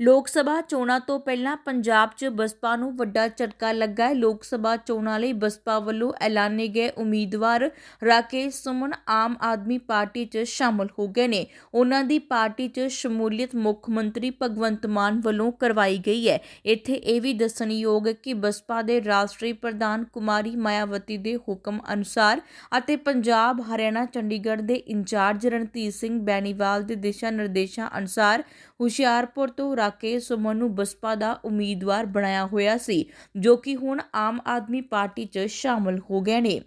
ਲੋਕ ਸਭਾ ਚੋਣਾਂ ਤੋਂ ਪਹਿਲਾਂ ਪੰਜਾਬ 'ਚ ਬਸਪਾ ਨੂੰ ਵੱਡਾ ਝਟਕਾ ਲੱਗਾ ਹੈ। ਲੋਕ ਸਭਾ ਚੋਣਾਂ ਲਈ ਬਸਪਾ ਵੱਲੋਂ ਐਲਾਨੇ ਗਏ ਉਮੀਦਵਾਰ ਰਾਕੇਸ਼ ਸੁਮਨ ਆਮ ਆਦਮੀ ਪਾਰਟੀ 'ਚ ਸ਼ਾਮਲ ਹੋ ਗਏ ਨੇ। ਉਹਨਾਂ ਦੀ ਪਾਰਟੀ 'ਚ ਸ਼ਮੂਲੀਅਤ ਮੁੱਖ ਮੰਤਰੀ ਭਗਵੰਤ ਮਾਨ ਵੱਲੋਂ ਕਰਵਾਈ ਗਈ ਹੈ। ਇੱਥੇ ਇਹ ਵੀ ਦੱਸਣਯੋਗ ਹੈ ਕਿ ਬਸਪਾ ਦੇ ਰਾਸ਼ਟਰੀ ਪ੍ਰਧਾਨ ਕੁਮਾਰੀ ਮਾਇਆਵਤੀ ਦੇ ਹੁਕਮ ਅਨੁਸਾਰ ਅਤੇ ਪੰਜਾਬ, ਹਰਿਆਣਾ, ਚੰਡੀਗੜ੍ਹ ਦੇ ਇੰਚਾਰਜ ਰਣਧੀਰ ਸਿੰਘ ਬੈਨੀਵਾਲ ਦੇ ਦਿਸ਼ਾ ਨਿਰਦੇਸ਼ਾਂ ਅਨੁਸਾਰ ਹੁਸ਼ਿਆਰਪੁਰ ਤੋਂ ਕੇ ਸੁਮਨ ਨੂੰ ਬਸਪਾ ਦਾ ਉਮੀਦਵਾਰ ਬਣਾਇਆ ਹੋਇਆ ਸੀ, ਜੋ ਕਿ ਹੁਣ ਆਮ ਆਦਮੀ ਪਾਰਟੀ 'ਚ ਸ਼ਾਮਲ ਹੋ ਗਏ ਨੇ।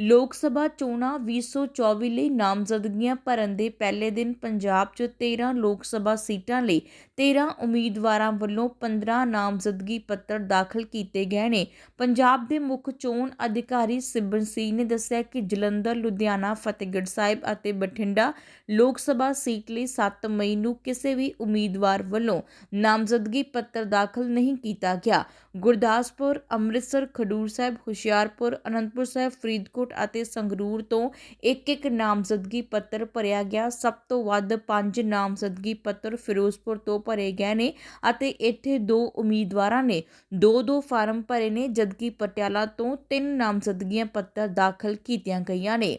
ਲੋਕ ਸਭਾ ਚੋਣਾਂ 2024 ਲਈ ਨਾਮਜ਼ਦਗੀਆਂ ਭਰਨ ਦੇ ਪਹਿਲੇ ਦਿਨ ਪੰਜਾਬ 'ਚ 13 ਲੋਕ ਸਭਾ ਸੀਟਾਂ ਲਈ 13 ਉਮੀਦਵਾਰਾਂ ਵੱਲੋਂ 15 ਨਾਮਜ਼ਦਗੀ ਪੱਤਰ ਦਾਖਲ ਕੀਤੇ ਗਏ ਨੇ। ਪੰਜਾਬ ਦੇ ਮੁੱਖ ਚੋਣ ਅਧਿਕਾਰੀ ਸਿਬਨ ਸਿੰਘ ਨੇ ਦੱਸਿਆ ਕਿ ਜਲੰਧਰ, ਲੁਧਿਆਣਾ, ਫਤਿਹਗੜ੍ਹ ਸਾਹਿਬ ਅਤੇ ਬਠਿੰਡਾ ਲੋਕ ਸਭਾ ਸੀਟ ਲਈ 7 ਮਈ ਨੂੰ ਕਿਸੇ ਵੀ ਉਮੀਦਵਾਰ ਵੱਲੋਂ ਨਾਮਜ਼ਦਗੀ ਪੱਤਰ ਦਾਖਲ ਨਹੀਂ ਕੀਤਾ ਗਿਆ। ਗੁਰਦਾਸਪੁਰ, ਅੰਮ੍ਰਿਤਸਰ, ਖਡੂਰ ਸਾਹਿਬ, ਹੁਸ਼ਿਆਰਪੁਰ, ਅਨੰਦਪੁਰ ਸਾਹਿਬ, ਫਰੀਦਕੋਟ ਅਤੇ ਸੰਗਰੂਰ ਤੋਂ ਇੱਕ ਇੱਕ ਨਾਮਜ਼ਦਗੀ ਪੱਤਰ ਭਰਿਆ ਗਿਆ। ਸਭ ਤੋਂ ਵੱਧ 5 ਨਾਮਜ਼ਦਗੀ ਪੱਤਰ ਫਿਰੋਜ਼ਪੁਰ ਤੋਂ ਭਰੇ ਗਏ ਨੇ ਅਤੇ ਇੱਥੇ ਦੋ ਉਮੀਦਵਾਰਾਂ ਨੇ, ਦੋ ਦੋ ਫਾਰਮ ਭਰੇ ਨੇ, ਜਦਕਿ ਪਟਿਆਲਾ ਤੋਂ ਤਿੰਨ ਨਾਮਜ਼ਦਗੀਆਂ ਪੱਤਰ ਦਾਖਲ ਕੀਤੀਆਂ ਗਈਆਂ ਨੇ।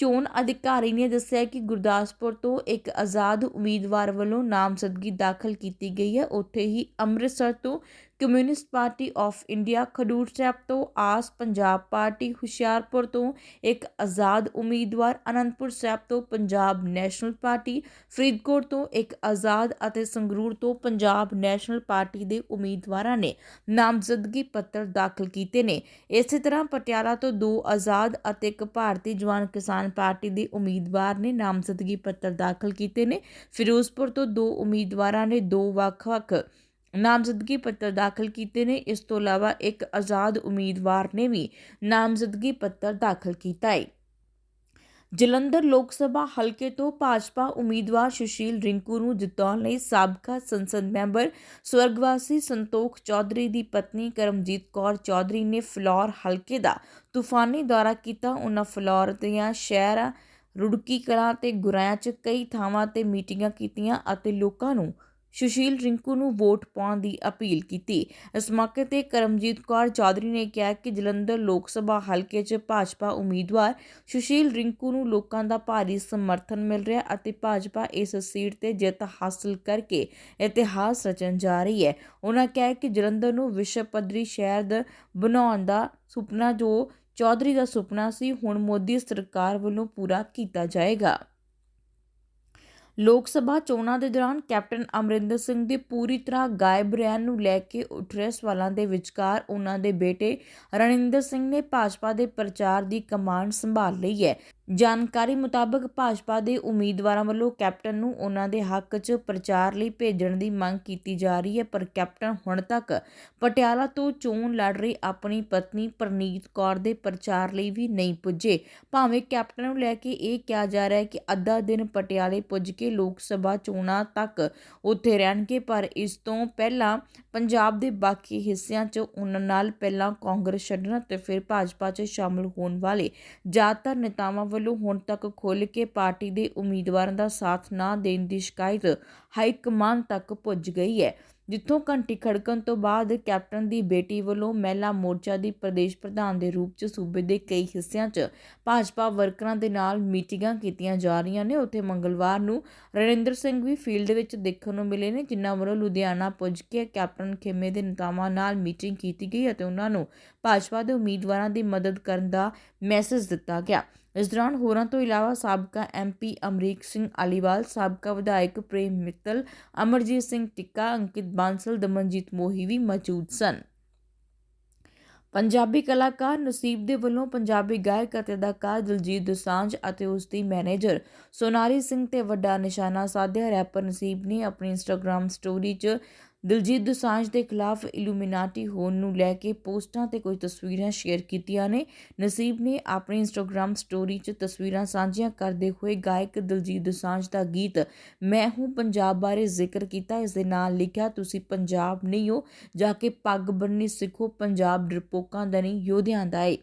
ਚੋਣ ਅਧਿਕਾਰੀ ਨੇ ਦੱਸਿਆ ਕਿ ਗੁਰਦਾਸਪੁਰ ਤੋਂ ਇੱਕ ਆਜ਼ਾਦ ਉਮੀਦਵਾਰ ਵੱਲੋਂ ਨਾਮਜ਼ਦਗੀ ਦਾਖਲ ਕੀਤੀ ਗਈ ਹੈ। ਉੱਥੇ ਹੀ ਅੰਮ੍ਰਿਤਸਰ ਤੋਂ Communist Party of India Khadoor Sahib ਤੋਂ ਆਸ ਪੰਜਾਬ ਪਾਰਟੀ ਹੁਸ਼ਿਆਰਪੁਰ ਤੋਂ ਇੱਕ ਆਜ਼ਾਦ ਉਮੀਦਵਾਰ ਅਨੰਦਪੁਰ ਸਾਹਿਬ ਤੋਂ ਪੰਜਾਬ ਨੈਸ਼ਨਲ ਪਾਰਟੀ, ਫਰੀਦਕੋਟ ਤੋਂ ਇੱਕ ਆਜ਼ਾਦ ਅਤੇ ਸੰਗਰੂਰ ਤੋਂ ਪੰਜਾਬ ਨੈਸ਼ਨਲ ਪਾਰਟੀ ਦੇ ਉਮੀਦਵਾਰਾਂ ਨੇ ਨਾਮਜ਼ਦਗੀ ਪੱਤਰ ਦਾਖਲ ਕੀਤੇ ਨੇ। ਇਸੇ ਤਰ੍ਹਾਂ ਪਟਿਆਲਾ ਤੋਂ ਦੋ ਆਜ਼ਾਦ ਅਤੇ ਇੱਕ ਭਾਰਤੀ ਜਵਾਨ ਕਿਸਾਨ ਪਾਰਟੀ ਦੇ ਉਮੀਦਵਾਰ ਨੇ ਨਾਮਜ਼ਦਗੀ ਪੱਤਰ ਦਾਖਲ ਕੀਤੇ ਨੇ। ਫਿਰੋਜ਼ਪੁਰ ਤੋਂ ਦੋ ਉਮੀਦਵਾਰਾਂ ਨੇ ਦੋ ਵੱਖ-ਵੱਖ ਨਾਮਜ਼ਦਗੀ ਪੱਤਰ ਦਾਖਲ ਕੀਤੇ ਨੇ। ਇਸ ਤੋਂ ਇਲਾਵਾ ਇੱਕ ਆਜ਼ਾਦ ਉਮੀਦਵਾਰ ਨੇ ਵੀ ਨਾਮਜ਼ਦਗੀ ਪੱਤਰ ਦਾਖਲ ਕੀਤਾ ਹੈ ਜਲੰਧਰ ਲੋਕ ਸਭਾ ਹਲਕੇ ਤੋਂ ਭਾਜਪਾ ਉਮੀਦਵਾਰ ਸੁਸ਼ੀਲ ਰਿੰਕੂ ਨੂੰ ਜਿਤਾਉਣ ਲਈ ਸਾਬਕਾ ਸੰਸਦ ਮੈਂਬਰ ਸਵਰਗਵਾਸੀ ਸੰਤੋਖ ਚੌਧਰੀ ਦੀ ਪਤਨੀ ਕਰਮਜੀਤ ਕੌਰ ਚੌਧਰੀ ਨੇ ਫਲੋਰ ਹਲਕੇ ਦਾ ਤੂਫਾਨੀ ਦੌਰਾ ਕੀਤਾ। ਉਹਨਾਂ ਫਲੋਰ ਦੀਆਂ ਸ਼ਹਿਰਾਂ, ਰੁੜਕੀ ਕਲਾਂ ਤੇ ਗੁਰਾਇਆ 'ਚ ਕਈ ਥਾਵਾਂ ਤੇ ਮੀਟਿੰਗਾਂ ਕੀਤੀਆਂ ਅਤੇ ਲੋਕਾਂ ਨੂੰ ਸੁਸ਼ੀਲ ਰਿੰਕੂ ਨੂੰ ਵੋਟ ਪਾਉਣ ਦੀ ਅਪੀਲ ਕੀਤੀ। ਇਸ ਮੌਕੇ ਤੇ ਕਰਮਜੀਤ ਕੌਰ ਚੌਧਰੀ ਨੇ ਕਿਹਾ ਕਿ ਜਲੰਧਰ ਲੋਕ ਸਭਾ ਹਲਕੇ 'ਚ ਭਾਜਪਾ ਉਮੀਦਵਾਰ ਸੁਸ਼ੀਲ ਰਿੰਕੂ ਨੂੰ ਲੋਕਾਂ ਦਾ ਭਾਰੀ ਸਮਰਥਨ ਮਿਲ ਰਿਹਾ ਅਤੇ ਭਾਜਪਾ ਇਸ ਸੀਟ ਤੇ ਜਿੱਤ ਹਾਸਲ ਕਰਕੇ ਇਤਿਹਾਸ ਰਚਣ ਜਾ ਰਹੀ ਹੈ। ਉਹਨਾਂ ਕਿਹਾ ਕਿ ਜਲੰਧਰ ਨੂੰ ਵਿਸ਼ਵ ਪੱਧਰੀ ਸ਼ਹਿਰ ਬਣਾਉਣ ਦਾ ਸੁਪਨਾ ਜੋ ਚੌਧਰੀ ਦਾ ਸੁਪਨਾ ਸੀ, ਹੁਣ ਮੋਦੀ ਸਰਕਾਰ ਵੱਲੋਂ ਪੂਰਾ ਕੀਤਾ ਜਾਏਗਾ। ਲੋਕ ਸਭਾ ਚੋਣਾਂ ਦੇ ਦੌਰਾਨ ਕੈਪਟਨ ਅਮਰਿੰਦਰ ਸਿੰਘ ਦੇ ਪੂਰੀ ਤਰ੍ਹਾਂ ਗਾਇਬ ਰਹਿਣ ਨੂੰ ਲੈ ਕੇ ਉੱਠ ਰਹੇ ਸਵਾਲਾਂ ਦੇ ਵਿਚਕਾਰ ਉਹਨਾਂ ਦੇ ਬੇਟੇ ਰਣਿੰਦਰ ਸਿੰਘ ਨੇ ਭਾਜਪਾ ਦੇ ਪ੍ਰਚਾਰ ਦੀ ਕਮਾਂਡ ਸੰਭਾਲ ਲਈ ਹੈ। ਜਾਣਕਾਰੀ ਮੁਤਾਬਕ ਭਾਜਪਾ ਦੇ ਉਮੀਦਵਾਰਾਂ ਵੱਲੋਂ ਕੈਪਟਨ ਨੂੰ ਉਹਨਾਂ ਦੇ ਹੱਕ 'ਚ ਪ੍ਰਚਾਰ ਲਈ ਭੇਜਣ ਦੀ ਮੰਗ ਕੀਤੀ ਜਾ ਰਹੀ ਹੈ, ਪਰ ਕੈਪਟਨ ਹੁਣ ਤੱਕ ਪਟਿਆਲਾ ਤੋਂ ਚੋਣ ਲੜ ਰਹੀ ਆਪਣੀ ਪਤਨੀ ਪ੍ਰਨੀਤ ਕੌਰ ਦੇ ਪ੍ਰਚਾਰ ਲਈ ਵੀ ਨਹੀਂ ਪੁੱਜੇ। ਭਾਵੇਂ ਕੈਪਟਨ ਨੂੰ ਲੈ ਕੇ ਇਹ ਕਿਹਾ ਜਾ ਰਿਹਾ ਹੈ ਕਿ ਅੱਧਾ ਦਿਨ ਪਟਿਆਲੇ ਪੁੱਜ ਕੇ ਲੋਕ ਸਭਾ ਚੋਣਾਂ ਤੱਕ ਉੱਥੇ ਰਹਿਣਗੇ, ਪਰ ਇਸ ਤੋਂ ਪਹਿਲਾਂ ਪੰਜਾਬ ਦੇ ਬਾਕੀ ਹਿੱਸਿਆਂ 'ਚ ਉਹਨਾਂ ਨਾਲ ਪਹਿਲਾਂ ਕਾਂਗਰਸ ਛੱਡਣ ਤੇ ਫਿਰ ਭਾਜਪਾ 'ਚ ਸ਼ਾਮਲ ਹੋਣ ਵਾਲੇ ਜ਼ਿਆਦਾਤਰ ਨੇਤਾਵਾਂ ਵੱਲੋਂ ਹੁਣ ਤੱਕ ਖੁੱਲ੍ਹ ਕੇ ਪਾਰਟੀ ਦੇ ਉਮੀਦਵਾਰਾਂ ਦਾ ਸਾਥ ਨਾ ਦੇਣ ਦੀ ਸ਼ਿਕਾਇਤ ਹਾਈ ਕਮਾਂਡ ਤੱਕ ਪੁੱਜ ਗਈ ਹੈ, ਜਿੱਥੋਂ ਘੰਟੀ ਖੜਕਣ ਤੋਂ ਬਾਅਦ ਕੈਪਟਨ ਦੀ ਬੇਟੀ ਵੱਲੋਂ ਮਹਿਲਾ ਮੋਰਚਾ ਦੀ ਪ੍ਰਦੇਸ਼ ਪ੍ਰਧਾਨ ਦੇ ਰੂਪ 'ਚ ਸੂਬੇ ਦੇ ਕਈ ਹਿੱਸਿਆਂ 'ਚ ਭਾਜਪਾ ਵਰਕਰਾਂ ਦੇ ਨਾਲ ਮੀਟਿੰਗਾਂ ਕੀਤੀਆਂ ਜਾ ਰਹੀਆਂ ਨੇ। ਉੱਥੇ ਮੰਗਲਵਾਰ ਨੂੰ ਰਣਿੰਦਰ ਸਿੰਘ ਵੀ ਫੀਲਡ ਵਿੱਚ ਦੇਖਣ ਨੂੰ ਮਿਲੇ ਨੇ, ਜਿਨ੍ਹਾਂ ਵੱਲੋਂ ਲੁਧਿਆਣਾ ਪੁੱਜ ਕੇ ਕੈਪਟਨ ਖੇਮੇ ਦੇ ਨੇਤਾਵਾਂ ਨਾਲ ਮੀਟਿੰਗ ਕੀਤੀ ਗਈ ਅਤੇ ਉਹਨਾਂ ਨੂੰ ਭਾਜਪਾ ਦੇ ਉਮੀਦਵਾਰਾਂ ਦੀ ਮਦਦ ਕਰਨ ਦਾ ਮੈਸੇਜ ਦਿੱਤਾ ਗਿਆ। ਇਸ ਦੌਰਾਨ ਹੋਰਾਂ ਤੋਂ ਇਲਾਵਾ ਸਾਬਕਾ ਐਮਪੀ ਅਮਰੀਕ ਸਿੰਘ ਅਲੀਵਾਲ ਸਾਬਕਾ ਵਿਧਾਇਕ ਪ੍ਰੇਮ ਮਿੱਤਲ, ਅਮਰਜੀਤ ਸਿੰਘ ਟਿੱਕਾ, ਅੰਕਿਤ ਬਾਂਸਲ, ਦਮਨਜੀਤ ਮੋਹੀ ਵੀ ਮੌਜੂਦ ਸਨ। ਪੰਜਾਬੀ ਕਲਾਕਾਰ ਨਸੀਬ ਦੇ ਵੱਲੋਂ ਪੰਜਾਬੀ ਗਾਇਕ ਅਤੇ ਅਦਾਕਾਰ ਦਿਲਜੀਤ ਦੋਸਾਂਝ ਅਤੇ ਉਸ ਦੀ ਮੈਨੇਜਰ ਸੋਨਾਰੀ ਸਿੰਘ ਤੇ ਵੱਡਾ ਨਿਸ਼ਾਨਾ ਸਾਧਿਆ ਰੈਪਰ ਨਸੀਬ ਨੇ ਆਪਣੀ ਇੰਸਟਾਗ੍ਰam ਸਟੋਰੀ 'ਚ ਦਿਲਜੀਤ ਦੋਸਾਂਝ ਦੇ ਖਿਲਾਫ ਇਲੂਮੀਨਾਟੀ ਹੋਣ ਨੂੰ ਲੈ ਕੇ ਪੋਸਟਾਂ ਤੇ ਕੁਝ ਤਸਵੀਰਾਂ ਸ਼ੇਅਰ ਕੀਤੀਆਂ ਨੇ। ਨਸੀਬ ਨੇ ਆਪਣੀ ਇੰਸਟਾਗ੍ਰam ਸਟੋਰੀ 'ਚ ਤਸਵੀਰਾਂ ਸਾਂਝੀਆਂ ਕਰਦੇ ਹੋਏ ਗਾਇਕ ਦਿਲਜੀਤ ਦੋਸਾਂਝ ਦਾ ਗੀਤ ਮੈਂ ਹੂੰ ਪੰਜਾਬ ਬਾਰੇ ਜ਼ਿਕਰ ਕੀਤਾ। ਇਸ ਦੇ ਨਾਲ ਲਿਖਿਆ, ਤੁਸੀਂ ਪੰਜਾਬ ਨਹੀਂ ਹੋ, ਜਾ ਕੇ ਪੱਗ ਬੰਨ੍ਹਣੀ ਸਿੱਖੋ, ਪੰਜਾਬ ਡਰਪੋਕਾਂ ਦਾ ਨਹੀਂ, ਯੋਧਿਆਂ ਦਾ ਏ।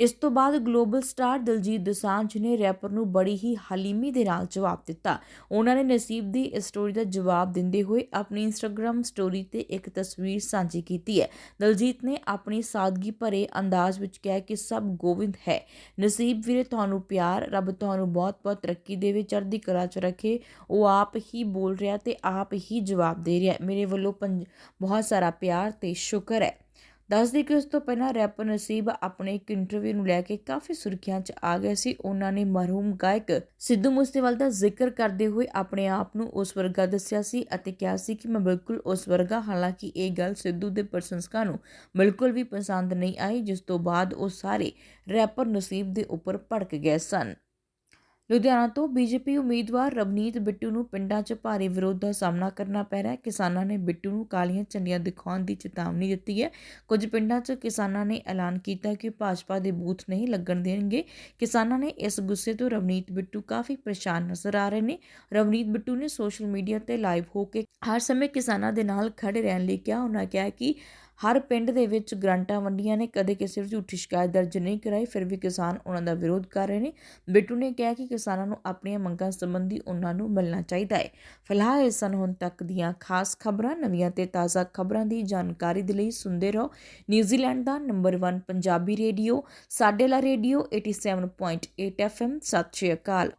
ਇਸ ਤੋਂ ਬਾਅਦ ਗਲੋਬਲ ਸਟਾਰ ਦਿਲਜੀਤ ਦੋਸਾਂਝ ਨੇ ਰੈਪਰ ਨੂੰ ਬੜੀ ਹੀ ਹਲੀਮੀ ਦੇ ਨਾਲ ਜਵਾਬ ਦਿੱਤਾ। ਉਹਨਾਂ ਨੇ ਨਸੀਬ ਦੀ ਇਸ ਸਟੋਰੀ ਦਾ ਜਵਾਬ ਦਿੰਦੇ ਹੋਏ ਆਪਣੀ ਇੰਸਟਾਗ੍ਰam ਸਟੋਰੀ ਤੇ ਇੱਕ ਤਸਵੀਰ ਸਾਂਝੀ ਕੀਤੀ ਹੈ। ਦਲਜੀਤ ਨੇ ਆਪਣੀ ਸਾਦਗੀ ਭਰੇ ਅੰਦਾਜ਼ ਵਿੱਚ ਕਿਹਾ ਕਿ ਸਭ ਗੋਬਿੰਦ ਹੈ। ਨਸੀਬ ਵੀਰੇ, ਤੁਹਾਨੂੰ ਪਿਆਰ, ਰੱਬ ਤੁਹਾਨੂੰ ਬਹੁਤ-ਬਹੁਤ ਤਰੱਕੀ ਦੇਵੇ, ਚੜ੍ਹਦੀ ਕਲਾ 'ਚ ਰੱਖੇ। ਉਹ ਆਪ ਹੀ ਬੋਲ ਰਿਹਾ ਤੇ ਆਪ ਹੀ ਜਵਾਬ ਦੇ ਰਿਹਾ। ਮੇਰੇ ਵੱਲੋਂ ਪੰਜ- ਬਹੁਤ ਸਾਰਾ ਪਿਆਰ ਤੇ ਸ਼ੁਕਰ ਹੈ। ਦੱਸਦੇ ਕਿ ਉਸ ਤੋਂ ਪਹਿਲਾਂ ਰੈਪਰ ਨਸੀਬ ਆਪਣੇ ਇੱਕ ਇੰਟਰਵਿਊ ਨੂੰ ਲੈ ਕੇ ਕਾਫੀ ਸੁਰਖੀਆਂ 'ਚ ਆ ਗਏ ਸੀ। ਉਹਨਾਂ ਨੇ ਮਰਹੂਮ ਗਾਇਕ ਸਿੱਧੂ ਮੂਸੇਵਾਲ ਦਾ ਜ਼ਿਕਰ ਕਰਦੇ ਹੋਏ ਆਪਣੇ ਆਪ ਨੂੰ ਉਸ ਵਰਗਾ ਦੱਸਿਆ ਸੀ ਅਤੇ ਕਿਹਾ ਸੀ ਕਿ ਮੈਂ ਬਿਲਕੁਲ ਉਸ ਵਰਗਾ, ਹਾਲਾਂਕਿ ਇਹ ਗੱਲ ਸਿੱਧੂ ਦੇ ਪ੍ਰਸ਼ੰਸਕਾਂ ਨੂੰ ਬਿਲਕੁਲ ਵੀ ਪਸੰਦ ਨਹੀਂ ਆਈ, ਜਿਸ ਤੋਂ ਬਾਅਦ ਉਹ ਸਾਰੇ ਰੈਪਰ ਨਸੀਬ ਦੇ ਉੱਪਰ ਭੜਕ ਗਏ ਸਨ। ਲੁਧਿਆਣਾ ਤੋਂ ਬੀਜੇਪੀ ਉਮੀਦਵਾਰ ਰਵਨੀਤ ਬਿੱਟੂ ਨੂੰ ਪਿੰਡਾਂ 'ਚ ਭਾਰੀ ਵਿਰੋਧ ਦਾ ਸਾਹਮਣਾ ਕਰਨਾ ਪੈ ਰਿਹਾ ਹੈ। ਕਿਸਾਨਾਂ ਨੇ ਬਿੱਟੂ ਨੂੰ ਕਾਲੀਆਂ ਝੰਡੀਆਂ ਦਿਖਾਉਣ ਦੀ ਚੇਤਾਵਨੀ ਦਿੱਤੀ ਹੈ। ਕੁਝ ਪਿੰਡਾਂ 'ਚ ਕਿਸਾਨਾਂ ਨੇ ਐਲਾਨ ਕੀਤਾ ਕਿ ਭਾਜਪਾ ਦੇ ਬੂਥ ਨਹੀਂ ਲੱਗਣ ਦੇਣਗੇ। ਕਿਸਾਨਾਂ ਨੇ ਇਸ ਗੁੱਸੇ ਤੋਂ ਰਵਨੀਤ ਬਿੱਟੂ ਕਾਫੀ ਪਰੇਸ਼ਾਨ ਨਜ਼ਰ ਆ ਰਹੇ ਨੇ। ਰਵਨੀਤ ਬਿੱਟੂ ਨੇ ਸੋਸ਼ਲ ਮੀਡੀਆ ਤੇ ਲਾਈਵ ਹੋ ਕੇ ਹਰ ਸਮੇਂ ਕਿਸਾਨਾਂ ਦੇ ਨਾਲ ਖੜੇ ਰਹਿਣ ਲਈ ਕਿਹਾ। ਉਹਨਾਂ ਕਿਹਾ ਕਿ ਹਰ ਪਿੰਡ ਦੇ ਵਿੱਚ ਗ੍ਰਾਂਟਾਂ ਵੰਡੀਆਂ ਨੇ, ਕਦੇ ਕਿਸੇ ਨੂੰ ਝੂਠੀ ਸ਼ਿਕਾਇਤ ਦਰਜ ਨਹੀਂ ਕਰਾਈ, ਫਿਰ ਵੀ ਕਿਸਾਨ ਉਹਨਾਂ ਦਾ ਵਿਰੋਧ ਕਰ ਰਹੇ ਨੇ। ਬਿੱਟੂ ਨੇ ਕਿਹਾ ਕਿ ਕਿਸਾਨਾਂ ਨੂੰ ਆਪਣੀਆਂ ਮੰਗਾਂ ਸੰਬੰਧੀ ਉਹਨਾਂ ਨੂੰ ਮਿਲਣਾ ਚਾਹੀਦਾ ਹੈ। ਫਿਲਹਾਲ ਇਸ ਸਨ ਹੁਣ ਤੱਕ ਦੀਆਂ ਖਾਸ ਖਬਰਾਂ, ਨਵੀਆਂ ਤੇ ਤਾਜ਼ਾ ਖਬਰਾਂ ਦੀ ਜਾਣਕਾਰੀ ਦੇ ਲਈ ਸੁਣਦੇ ਰਹੋ। ਨਿਊਜ਼ੀਲੈਂਡ ਦਾ ਨੰਬਰ 1 ਪੰਜਾਬੀ ਰੇਡੀਓ, ਸਾਡੇ ਲਾ ਰੇਡੀਓ 87.8 ਐਫਐਮ, ਸਤਿ ਸ਼੍ਰੀ ਅਕਾਲ।